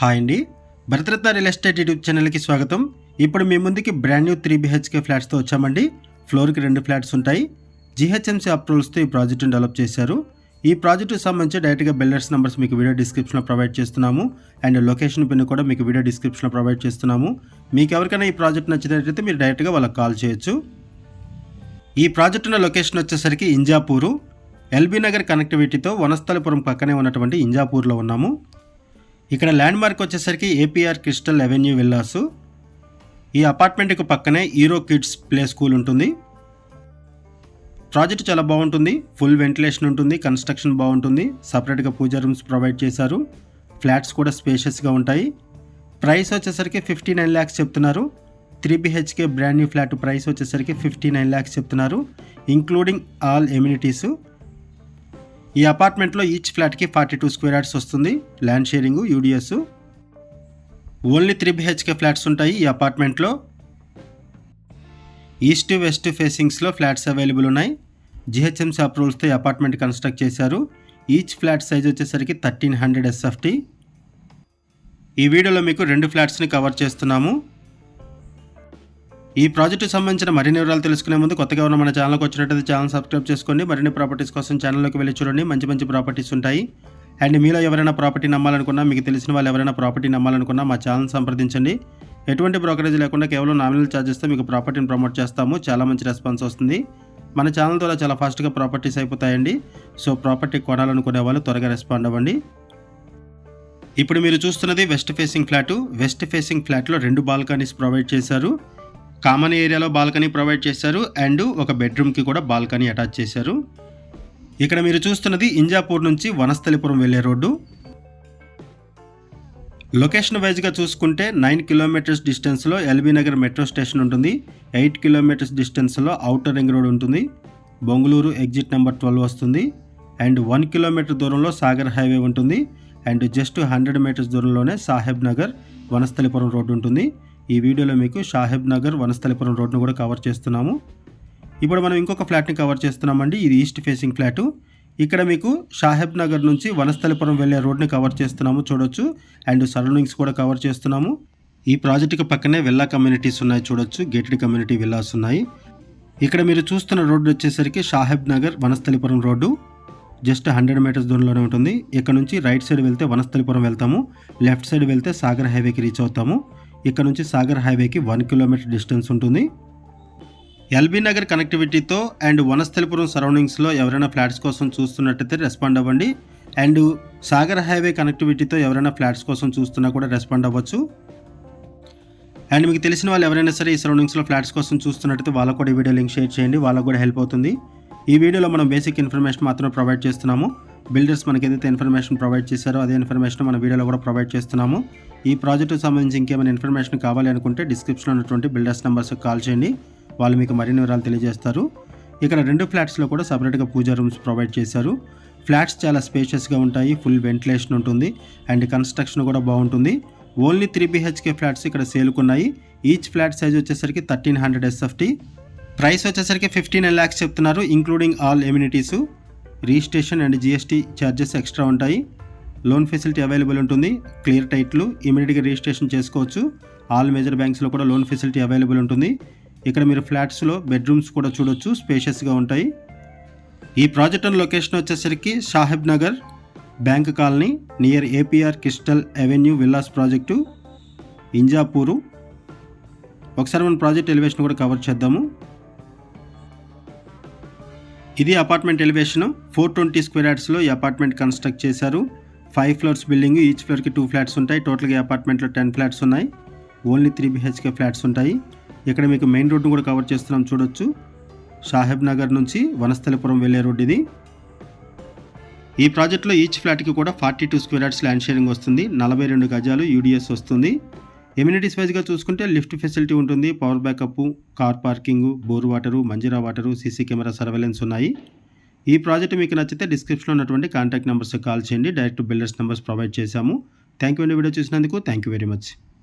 Hi అండి. Bharat Ratna real estate YouTube ఛానల్కి స్వాగతం. ఇప్పుడు మీ ముందుకి బ్రాండ్ న్యూ త్రీ బీహెచ్కే ఫ్లాట్స్తో వచ్చామండి. ఫ్లోర్కి రెండు ఫ్లాట్స్ ఉంటాయి. జిహెచ్ఎంసీ అప్రూవల్స్తో ఈ ప్రాజెక్టును డెవలప్ చేశారు. ఈ ప్రాజెక్టుకు సంబంధించి డైరెక్ట్గా బిల్డర్స్ నెంబర్స్ మీకు వీడియో డిస్క్రిప్షన్లో ప్రొవైడ్ చేస్తున్నాము. అండ్ లొకేషన్ పిన్ కూడా మీకు వీడియో డిస్క్రిప్షన్లో ప్రొవైడ్ చేస్తున్నాము. మీకు ఎవరికైనా ఈ ప్రాజెక్ట్ నచ్చినట్లయితే మీరు డైరెక్ట్గా వాళ్ళకి కాల్ చేయొచ్చు. ఈ ప్రాజెక్ట్ ఉన్న లొకేషన్ వచ్చేసరికి ఇంజాపూరు. ఎల్బీ నగర్ కనెక్టివిటీతో వనస్థలపురం పక్కనే ఉన్నటువంటి ఇంజాపూర్లో ఉన్నాము. ఇక్కడ ల్యాండ్ మార్క్ వచ్చేసరికి ఏపీఆర్ క్రిస్టల్ అవెన్యూ విల్లాసు ఈ అపార్ట్మెంట్కి పక్కనే ఈరో కిడ్స్ ప్లే స్కూల్ ఉంటుంది. ప్రాజెక్ట్ చాలా బాగుంటుంది. ఫుల్ వెంటిలేషన్ ఉంటుంది. కన్స్ట్రక్షన్ బాగుంటుంది. సపరేట్గా పూజా రూమ్స్ ప్రొవైడ్ చేశారు. ఫ్లాట్స్ కూడా స్పేషియస్గా ఉంటాయి. ప్రైస్ వచ్చేసరికి ఫిఫ్టీ నైన్ ల్యాక్స్ చెప్తున్నారు three BHK brand new flat price వచ్చేసరికి ఫిఫ్టీ నైన్ ల్యాక్స్ చెప్తున్నారు. ఇంక్లూడింగ్ ఆల్ ఎమ్యూనిటీసు ఈ అపార్ట్మెంట్లో ఈచ్ ఫ్లాట్కి ఫార్టీ టూ స్క్వేర్ యార్డ్స్ వస్తుంది. Land sharing UDS. Only three BHK flats ఉంటాయి ఈ అపార్ట్మెంట్లో. ఈస్ట్ వెస్ట్ ఫేసింగ్స్లో ఫ్లాట్స్ అవైలబుల్ ఉన్నాయి. జిహెచ్ఎంసీ అప్రూవల్స్తో ఈ అపార్ట్మెంట్ కన్స్ట్రక్ట్ చేశారు. ఈచ్ ఫ్లాట్ సైజ్ వచ్చేసరికి థర్టీన్ హండ్రెడ్ ఎస్ఎఫ్టీ. ఈ వీడియోలో మీకు రెండు ఫ్లాట్స్ని కవర్ చేస్తున్నాము. ఈ ప్రాజెక్టు సంబంధించిన మరిన్ని వివరాలు తెలుసుకునే ముందు కొత్తగా ఉన్న మన ఛానల్కి వచ్చినట్టయితే ఛానల్ సబ్స్క్రైబ్ చేసుకోండి. మరిన్ని ప్రాపర్టీస్ కోసం ఛానల్లోకి వెళ్ళి చూడండి. మంచి మంచి ప్రాపర్టీస్ ఉంటాయి. అండ్ మీలో ఎవరైనా ప్రాపర్టీ నమ్మాలనుకున్నా మీకు తెలిసిన వాళ్ళు ఎవరైనా ప్రాపర్టీ నమ్మాలనుకున్నా మా ఛానల్ సంప్రదించండి. ఎటువంటి బ్రోకరేజ్ లేకుండా కేవలం నామినల్ ఛార్జెస్తో మీకు ప్రాపర్టీని ప్రమోట్ చేస్తాము. చాలా మంచి రెస్పాన్స్ వస్తుంది. మన ఛానల్ ద్వారా చాలా ఫాస్ట్గా ప్రాపర్టీస్ అయిపోతాయండి. సో ప్రాపర్టీ కొనాలనుకునే వాళ్ళు త్వరగా రెస్పాండ్ అవ్వండి. ఇప్పుడు మీరు చూస్తున్నది west facing flat west facing ఫ్లాట్లో రెండు బాల్కనీస్ ప్రొవైడ్ చేశారు. కామన్ ఏరియాలో బాల్కనీ ప్రొవైడ్ చేశారు అండ్ ఒక బెడ్రూమ్కి కూడా బాల్కనీ అటాచ్ చేశారు. ఇక్కడ మీరు చూస్తున్నది ఇంజాపూర్ నుంచి వనస్థలిపురం వెళ్ళే రోడ్డు. లొకేషన్ వైజ్గా చూసుకుంటే నైన్ కిలోమీటర్స్ డిస్టెన్స్లో ఎల్బీ నగర్ మెట్రో స్టేషన్ ఉంటుంది. ఎయిట్ కిలోమీటర్స్ డిస్టెన్స్లో అవుటర్ రింగ్ రోడ్ ఉంటుంది. బొంగళూరు ఎగ్జిట్ నెంబర్ ట్వెల్వ్ వస్తుంది. అండ్ వన్ కిలోమీటర్ దూరంలో సాగర్ హైవే ఉంటుంది. అండ్ జస్ట్ హండ్రెడ్ మీటర్స్ దూరంలోనే సాహెబ్ నగర్ వనస్థలిపురం రోడ్డు ఉంటుంది. ఈ వీడియోలో మీకు షాహెబ్ నగర్ వనస్థలిపురం రోడ్ను కూడా కవర్ చేస్తున్నాము. ఇప్పుడు మనం ఇంకొక ఫ్లాట్ని కవర్ చేస్తున్నామండి. ఇది ఈస్ట్ ఫేసింగ్ ఫ్లాటు ఇక్కడ మీకు షాహెబ్ నగర్ నుంచి వనస్థలిపురం వెళ్ళే రోడ్ని కవర్ చేస్తున్నాము చూడొచ్చు. అండ్ సరౌండింగ్స్ కూడా కవర్ చేస్తున్నాము. ఈ ప్రాజెక్టుకి పక్కనే విల్లా కమ్యూనిటీస్ ఉన్నాయి చూడొచ్చు. గేటెడ్ కమ్యూనిటీ విల్లాస్ ఉన్నాయి. ఇక్కడ మీరు చూస్తున్న రోడ్డు వచ్చేసరికి Shaheb Nagar Vanasthalipuram road. Just hundred metres దూరంలోనే ఉంటుంది. ఇక్కడ నుంచి రైట్ సైడ్ వెళ్తే వనస్థలిపురం వెళ్తాము. లెఫ్ట్ సైడ్ వెళ్తే సాగర్ హైవేకి రీచ్ అవుతాము. ఇక్కడ నుంచి సాగర్ హైవేకి వన్ కిలోమీటర్ డిస్టెన్స్ ఉంటుంది. ఎల్బీ నగర్ కనెక్టివిటీతో అండ్ వనస్థలిపురం సరౌండింగ్స్లో ఎవరైనా ఫ్లాట్స్ కోసం చూస్తున్నట్టయితే రెస్పాండ్ అవ్వండి. అండ్ సాగర్ హైవే కనెక్టివిటీతో ఎవరైనా ఫ్లాట్స్ కోసం చూస్తున్నా కూడా రెస్పాండ్ అవ్వచ్చు. అండ్ మీకు తెలిసిన వాళ్ళు ఎవరైనా సరే ఈ సరౌండింగ్స్లో ఫ్లాట్స్ కోసం చూస్తున్నట్టయితే వాళ్ళకు కూడా ఈ వీడియో లింక్ షేర్ చేయండి. వాళ్ళకు కూడా హెల్ప్ అవుతుంది. ఈ వీడియోలో మనం బేసిక్ ఇన్ఫర్మేషన్ మాత్రమే ప్రొవైడ్ చేస్తున్నాము. బిల్డర్స్ మనకి ఏదైతే ఇన్ఫర్మేషన్ ప్రొవైడ్ చేశారో అదే ఇన్ఫర్మేషన్ మన వీడియోలో కూడా ప్రొవైడ్ చేస్తున్నాము. ఈ ప్రాజెక్టుకు సంబంధించి ఇంకేమైనా ఇన్ఫర్మేషన్ కావాలి అనుకుంటే డిస్క్రిప్షన్లో ఉన్నటువంటి బిల్డర్స్ నెంబర్స్కి కాల్ చేయండి. వాళ్ళు మీకు మరిన్ని వివరాలు తెలియజేస్తారు. ఇక్కడ రెండు ఫ్లాట్స్లో కూడా సపరేట్గా పూజా రూమ్స్ ప్రొవైడ్ చేశారు. ఫ్లాట్స్ చాలా స్పేషియస్గా ఉంటాయి ఫుల్ వెంటిలేషన్ ఉంటుంది అండ్ కన్స్ట్రక్షన్ కూడా బాగుంటుంది. ఓన్లీ త్రీ బీహెచ్కే ఫ్లాట్స్ ఇక్కడ సేలుకున్నాయి. ఈచ్ ఫ్లాట్ సైజ్ వచ్చేసరికి థర్టీన్ హండ్రెడ్ ఎస్ఎఫ్టీ. ప్రైస్ వచ్చేసరికి ఫిఫ్టీన్ ల్యాక్స్ చెప్తున్నారు including all amenities. Registration and GST charges extra ఉంటాయి. లోన్ ఫెసిలిటీ అవైలబుల్ ఉంటుంది. క్లియర్ టైట్లు ఇమీడియట్గా రిజిస్ట్రేషన్ చేసుకోవచ్చు. ఆల్ మేజర్ బ్యాంక్స్లో కూడా లోన్ ఫెసిలిటీ అవైలబుల్ ఉంటుంది. ఇక్కడ మీరు ఫ్లాట్స్లో బెడ్రూమ్స్ కూడా చూడొచ్చు. స్పేషియస్గా ఉంటాయి. ఈ ప్రాజెక్ట్ అండ్ లొకేషన్ వచ్చేసరికి Shaheb Nagar bank colony near APR crystal avenue villas project Injapur ఒకసారి మన ప్రాజెక్ట్ ఎలివేషన్ కూడా కవర్ చేద్దాము. ఇది apartment elevation four twenty square యార్డ్స్లో ఈ అపార్ట్మెంట్ కన్స్ట్రక్ట్ చేశారు. ఫైవ్ ఫ్లోర్స్ బిల్డింగ్ ఈచ్ ఫ్లోర్కి టూ ఫ్లాట్స్ ఉంటాయి. టోటల్గా అపార్ట్మెంట్లో టెన్ ఫ్లాట్స్ ఉన్నాయి. ఓన్లీ త్రీ బిహెచ్కే ఫ్లాట్స్ ఉంటాయి. ఇక్కడ మీకు మెయిన్ రోడ్డు కూడా కవర్ చేస్తున్నాం చూడొచ్చు. సాహెబ్ నగర్ నుంచి వనస్థలిపురం వెళ్ళే రోడ్ ఇది. ఈ ప్రాజెక్ట్లో ఈచ్ ఫ్లాట్కి కూడా forty two square yards land sharing వస్తుంది. నలభై రెండు గజాలు యూడిఎస్ వస్తుంది. ఎమ్యూనిటీస్ వైజ్గా చూసుకుంటే లిఫ్ట్ ఫెసిలిటీ ఉంటుంది power backup car parking bore water Manjira water CC camera surveillance ఉన్నాయి. ఈ ప్రాజెక్ట్ మీకు నచ్చితే డిస్క్రిప్షన్లో ఉన్నటువంటి కాంటాక్ట్ నెంబర్స్ కాల్ చేయండి. డైరెక్ట్ బిల్డర్స్ నెంబర్స్ ప్రొవైడ్ చేశాము. థ్యాంక్ యూ అండి వీడియో చూసినందుకు. Thank you very much